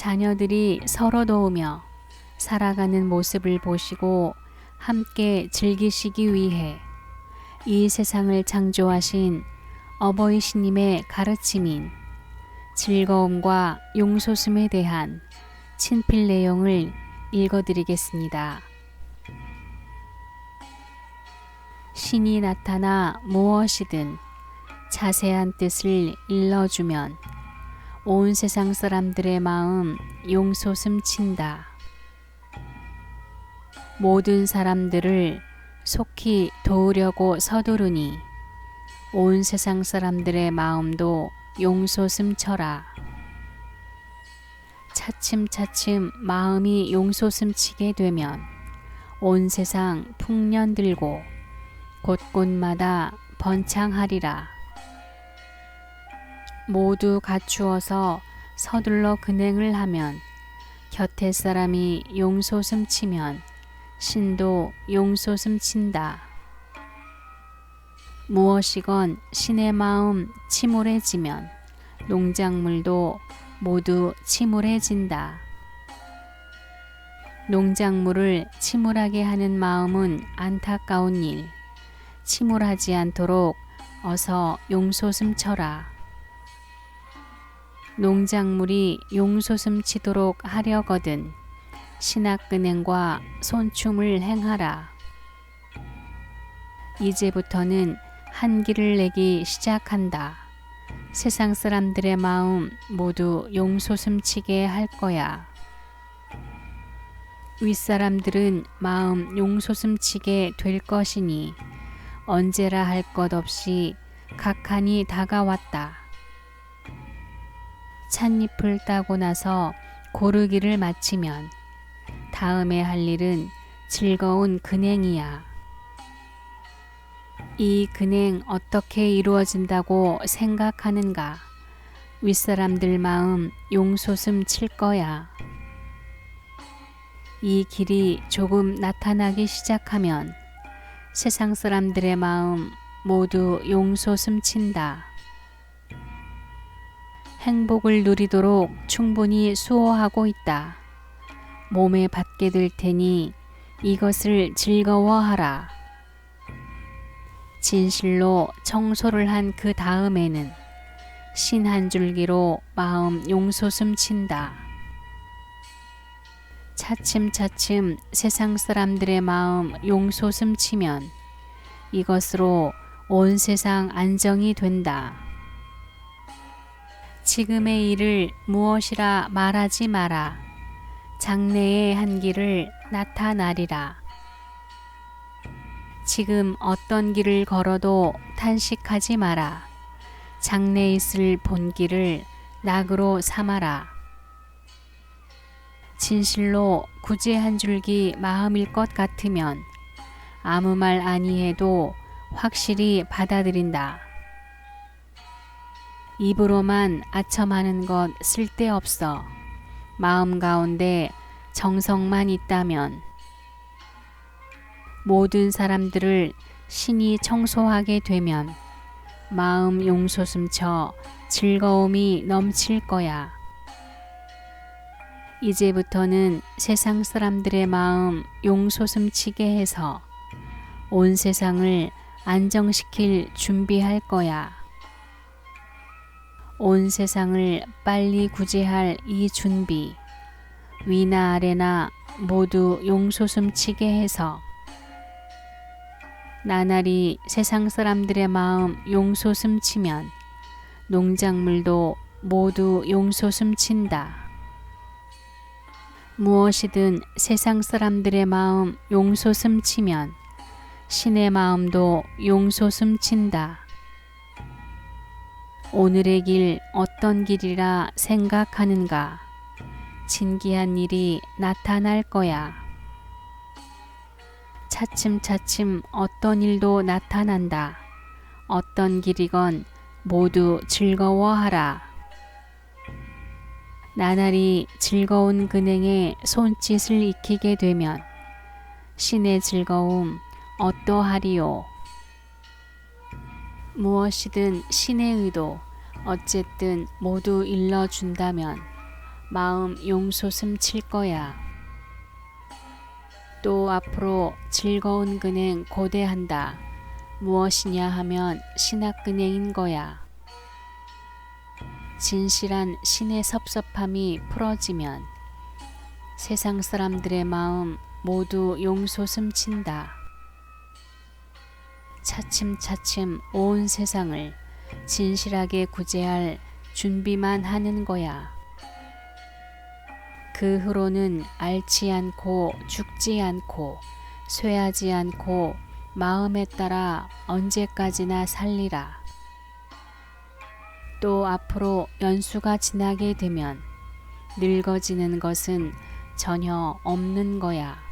자녀들이 서로 도우며 살아가는 모습을 보시고 함께 즐기시기 위해 이 세상을 창조하신 어버이시님의 가르침인 즐거움과 용소심에 대한 친필 내용을 읽어드리겠습니다. 신이 나타나 무엇이든 자세한 뜻을 일러주면 온 세상 사람들의 마음 용솟음 친다. 모든 사람들을 속히 도우려고 서두르니 온 세상 사람들의 마음도 용솟음 쳐라. 차츰차츰 마음이 용솟음 치게 되면 온 세상 풍년 들고 곳곳마다 번창하리라. 모두 갖추어서 서둘러 근행을 하면 곁에 사람이 용솟음 치면 신도 용솟음 친다. 무엇이건 신의 마음 침울해지면 농작물도 모두 침울해진다. 농작물을 침울하게 하는 마음은 안타까운 일. 침울하지 않도록 어서 용솟음 쳐라. 농작물이 용솟음 치도록 하려거든 신학근행과 손춤을 행하라. 이제부터는 한기를 내기 시작한다. 세상 사람들의 마음 모두 용솟음 치게 할 거야. 윗사람들은 마음 용솟음 치게 될 것이니 언제라 할 것 없이 각한이 다가왔다. 찻잎을 따고 나서 고르기를 마치면 다음에 할 일은 즐거운 근행이야. 이 근행 어떻게 이루어진다고 생각하는가? 윗사람들 마음 용솟음 칠 거야. 이 길이 조금 나타나기 시작하면 세상 사람들의 마음 모두 용솟음 친다. 행복을 누리도록 충분히 수호하고 있다. 몸에 받게 될 테니 이것을 즐거워하라. 진실로 청소를 한 그 다음에는 신 한 줄기로 마음 용솟음 친다. 차츰차츰 세상 사람들의 마음 용솟음 치면 이것으로 온 세상 안정이 된다. 지금의 일을 무엇이라 말하지 마라. 장래의 한길을 나타나리라. 지금 어떤 길을 걸어도 탄식하지 마라. 장래 있을 본길을 낙으로 삼아라. 진실로 구제 한 줄기 마음일 것 같으면 아무 말 아니해도 확실히 받아들인다. 입으로만 아첨하는 것 쓸데없어. 마음 가운데 정성만 있다면 모든 사람들을 신이 청소하게 되면 마음 용솟음쳐 즐거움이 넘칠 거야. 이제부터는 세상 사람들의 마음 용솟음치게 해서 온 세상을 안정시킬 준비할 거야. 온 세상을 빨리 구제할 이 준비, 위나 아래나 모두 용솟음치게 해서 나날이 세상 사람들의 마음 용솟음치면 농작물도 모두 용솟음친다. 무엇이든 세상 사람들의 마음 용솟음치면 신의 마음도 용솟음친다. 오늘의 길 어떤 길이라 생각하는가? 진기한 일이 나타날 거야. 차츰차츰 어떤 일도 나타난다. 어떤 길이건 모두 즐거워하라. 나날이 즐거운 근행에 손짓을 익히게 되면 신의 즐거움 어떠하리요? 무엇이든 신의 의도 어쨌든 모두 일러준다면 마음 용솟음 칠 거야. 또 앞으로 즐거운 근행 고대한다. 무엇이냐 하면 신학근행인 거야. 진실한 신의 섭섭함이 풀어지면 세상 사람들의 마음 모두 용솟음 친다. 차츰차츰 온 세상을 진실하게 구제할 준비만 하는 거야. 그 후로는 앓지 않고 죽지 않고 쇠하지 않고 마음에 따라 언제까지나 살리라. 또 앞으로 연수가 지나게 되면 늙어지는 것은 전혀 없는 거야.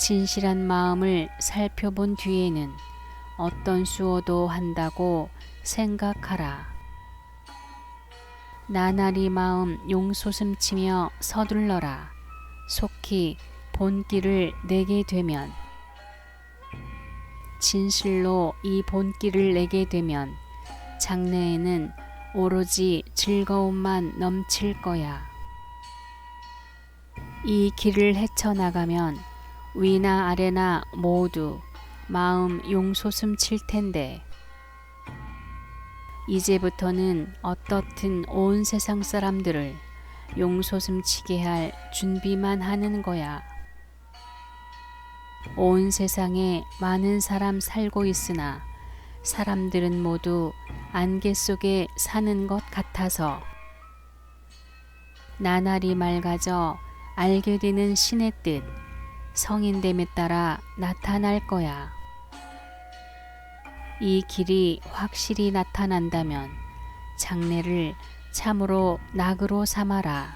진실한 마음을 살펴본 뒤에는 어떤 수호도 한다고 생각하라. 나날이 마음 용솟음치며 서둘러라. 속히 본길을 내게 되면 진실로 이 본길을 내게 되면 장래에는 오로지 즐거움만 넘칠 거야. 이 길을 헤쳐나가면 위나 아래나 모두 마음 용솟음 칠 텐데 이제부터는 어떻든 온 세상 사람들을 용솟음 치게 할 준비만 하는 거야. 온 세상에 많은 사람 살고 있으나 사람들은 모두 안개 속에 사는 것 같아서 나날이 맑아져 알게 되는 신의 뜻, 성인됨에 따라 나타날 거야. 이 길이 확실히 나타난다면 장래를 참으로 낙으로 삼아라.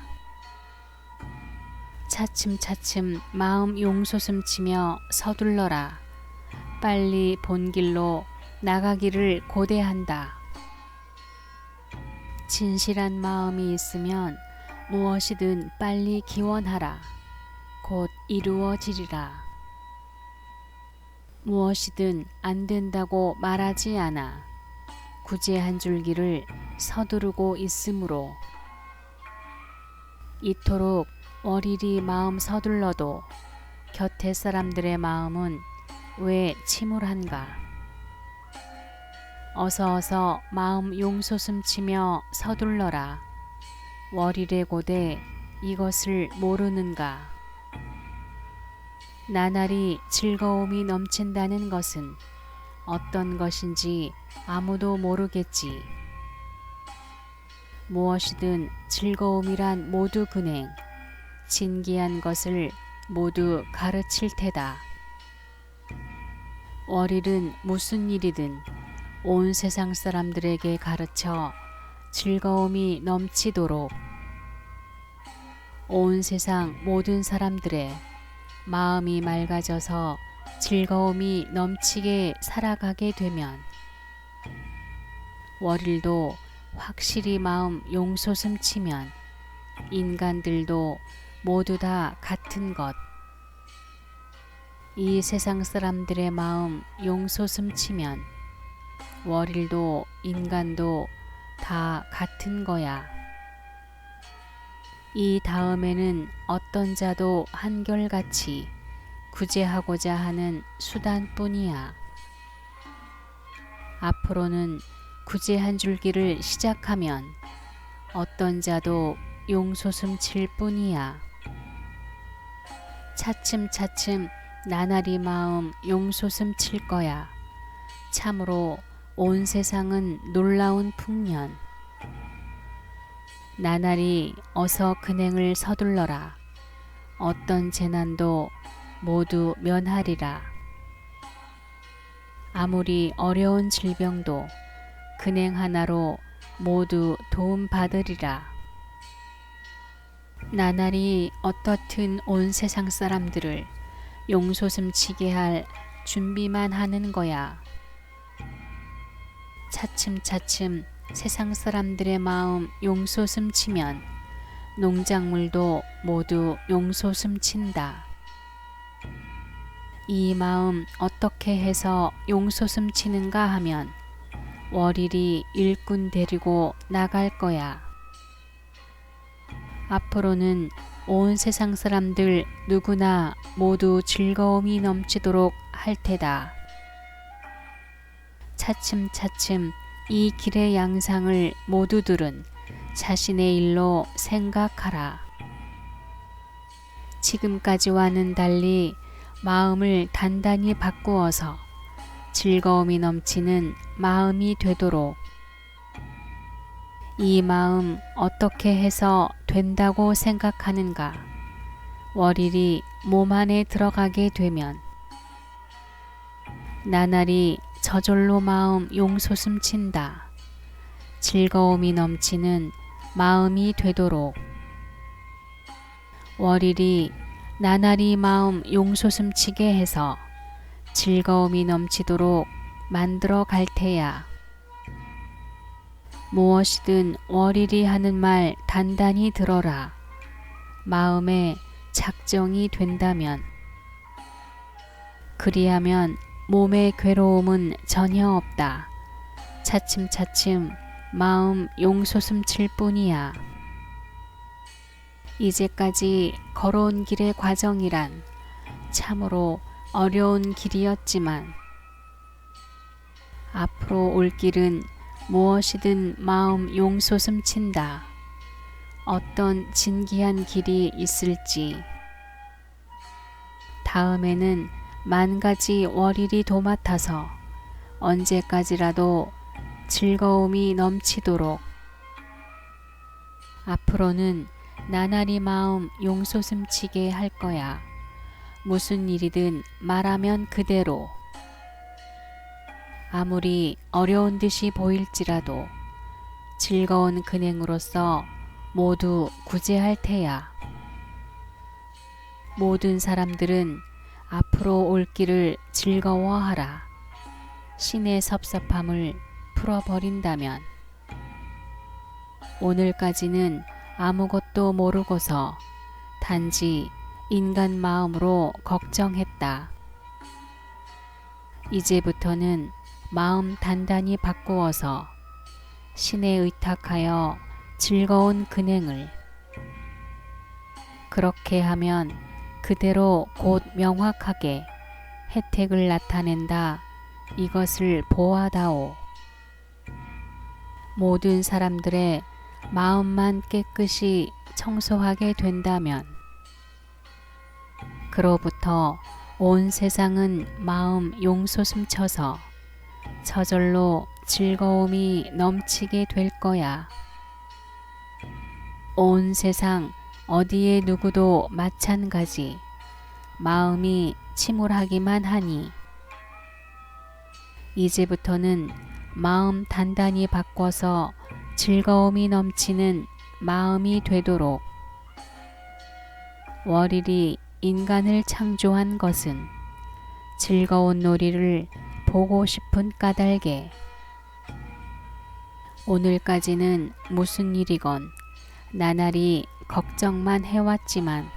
차츰차츰 마음 용솟음 치며 서둘러라. 빨리 본 길로 나가기를 고대한다. 진실한 마음이 있으면 무엇이든 빨리 기원하라. 곧 이루어지리라. 무엇이든 안 된다고 말하지 않아 구제 한 줄기를 서두르고 있으므로 이토록 월일이 마음 서둘러도 곁에 사람들의 마음은 왜 침울한가? 어서 어서 마음 용솟음 치며 서둘러라. 월일의 고대 이것을 모르는가? 나날이 즐거움이 넘친다는 것은 어떤 것인지 아무도 모르겠지. 무엇이든 즐거움이란 모두 근행, 진기한 것을 모두 가르칠 테다. 월일은 무슨 일이든 온 세상 사람들에게 가르쳐 즐거움이 넘치도록 온 세상 모든 사람들의 마음이 맑아져서 즐거움이 넘치게 살아가게 되면 월일도 확실히 마음 용솟음 치면 인간들도 모두 다 같은 것. 이 세상 사람들의 마음 용솟음 치면 월일도 인간도 다 같은 거야. 이 다음에는 어떤 자도 한결같이 구제하고자 하는 수단뿐이야. 앞으로는 구제 한 줄기를 시작하면 어떤 자도 용솟음 칠 뿐이야. 차츰차츰 나날이 마음 용솟음 칠 거야. 참으로 온 세상은 놀라운 풍년. 나날이 어서 근행을 서둘러라. 어떤 재난도 모두 면하리라. 아무리 어려운 질병도 근행 하나로 모두 도움 받으리라. 나날이 어떻든 온 세상 사람들을 용솟음 치게 할 준비만 하는 거야. 차츰차츰 세상 사람들의 마음 용솟음 치면 농작물도 모두 용솟음 친다. 이 마음 어떻게 해서 용솟음 치는가 하면 월일이 일꾼 데리고 나갈 거야. 앞으로는 온 세상 사람들 누구나 모두 즐거움이 넘치도록 할 테다. 차츰차츰 이 길의 양상을 모두들은 자신의 일로 생각하라. 지금까지와는 달리 마음을 단단히 바꾸어서 즐거움이 넘치는 마음이 되도록 이 마음 어떻게 해서 된다고 생각하는가? 월일이 몸 안에 들어가게 되면 나날이 저절로 마음 용솟음 친다. 즐거움이 넘치는 마음이 되도록 월일이 나날이 마음 용솟음 치게 해서 즐거움이 넘치도록 만들어 갈 테야. 무엇이든 월일이 하는 말 단단히 들어라. 마음에 작정이 된다면. 그리하면 몸의 괴로움은 전혀 없다. 차츰차츰 마음 용솟음 칠 뿐이야. 이제까지 걸어온 길의 과정이란 참으로 어려운 길이었지만 앞으로 올 길은 무엇이든 마음 용솟음 친다. 어떤 진기한 길이 있을지 다음에는 만 가지 월일이 도맡아서 언제까지라도 즐거움이 넘치도록 앞으로는 나날이 마음 용솟음 치게 할 거야. 무슨 일이든 말하면 그대로. 아무리 어려운 듯이 보일지라도 즐거운 근행으로서 모두 구제할 테야. 모든 사람들은 앞으로 올 길을 즐거워하라. 신의 섭섭함을 풀어버린다면 오늘까지는 아무것도 모르고서 단지 인간 마음으로 걱정했다. 이제부터는 마음 단단히 바꾸어서 신에 의탁하여 즐거운 근행을 그렇게 하면 그대로 곧 명확하게 혜택을 나타낸다. 이것을 보아다오. 모든 사람들의 마음만 깨끗이 청소하게 된다면 그로부터 온 세상은 마음 용솟음 쳐서 저절로 즐거움이 넘치게 될 거야. 온 세상 어디에 누구도 마찬가지. 마음이 침울하기만 하니. 이제부터는 마음 단단히 바꿔서 즐거움이 넘치는 마음이 되도록. 월일이 인간을 창조한 것은 즐거운 놀이를 보고 싶은 까닭에. 오늘까지는 무슨 일이건 나날이 걱정만 해왔지만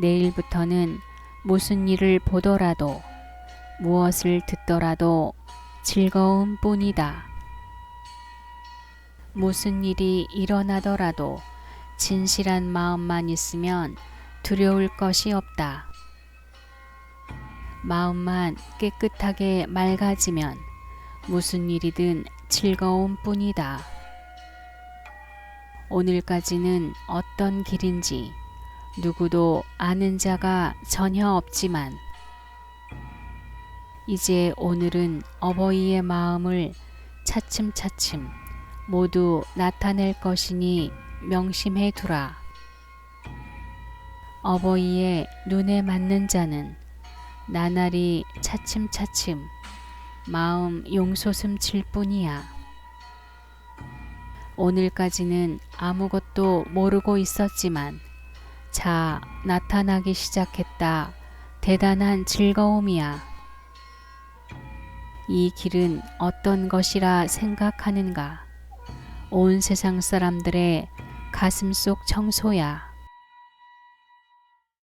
내일부터는 무슨 일을 보더라도 무엇을 듣더라도 즐거움 뿐이다. 무슨 일이 일어나더라도 진실한 마음만 있으면 두려울 것이 없다. 마음만 깨끗하게 맑아지면 무슨 일이든 즐거움 뿐이다. 오늘까지는 어떤 길인지 누구도 아는 자가 전혀 없지만 이제 오늘은 어버이의 마음을 차츰차츰 모두 나타낼 것이니 명심해 두라. 어버이의 눈에 맞는 자는 나날이 차츰차츰 마음 용솟음 칠 뿐이야. 오늘까지는 아무것도 모르고 있었지만 자 나타나기 시작했다. 대단한 즐거움이야. 이 길은 어떤 것이라 생각하는가? 온 세상 사람들의 가슴 속 청소야.